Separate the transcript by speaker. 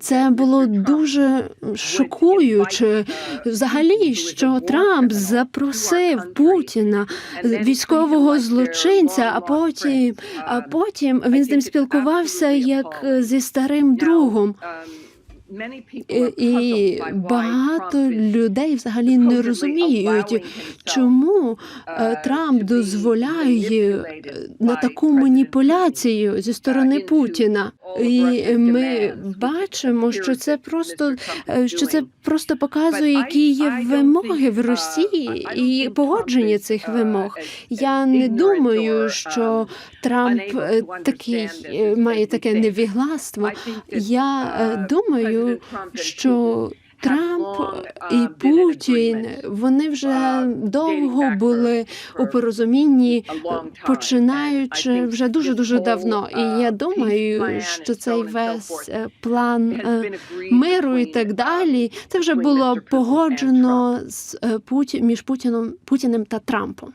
Speaker 1: Це було дуже шокуюче. Взагалі, що Трамп запросив Путіна, військового злочинця, а потім, а потім він з ним спілкувався як зі старим другом. І, багато людей взагалі не розуміють, чому е, Трамп дозволяє е, на таку маніпуляцію зі сторони Путіна. І ми бачимо, що це просто е, що це просто показує, які є вимоги в Росії і погодження цих вимог. Я не думаю, що Трамп е, такий е, має таке невігластво. Я е, думаю, що Трамп і Путін вони вже довго були у порозумінні, починаючи вже дуже дуже давно. І я думаю, що цей весь е, план е, миру і так далі, це вже було погоджено з е, Путі- між Путіном Путіним та Трампом.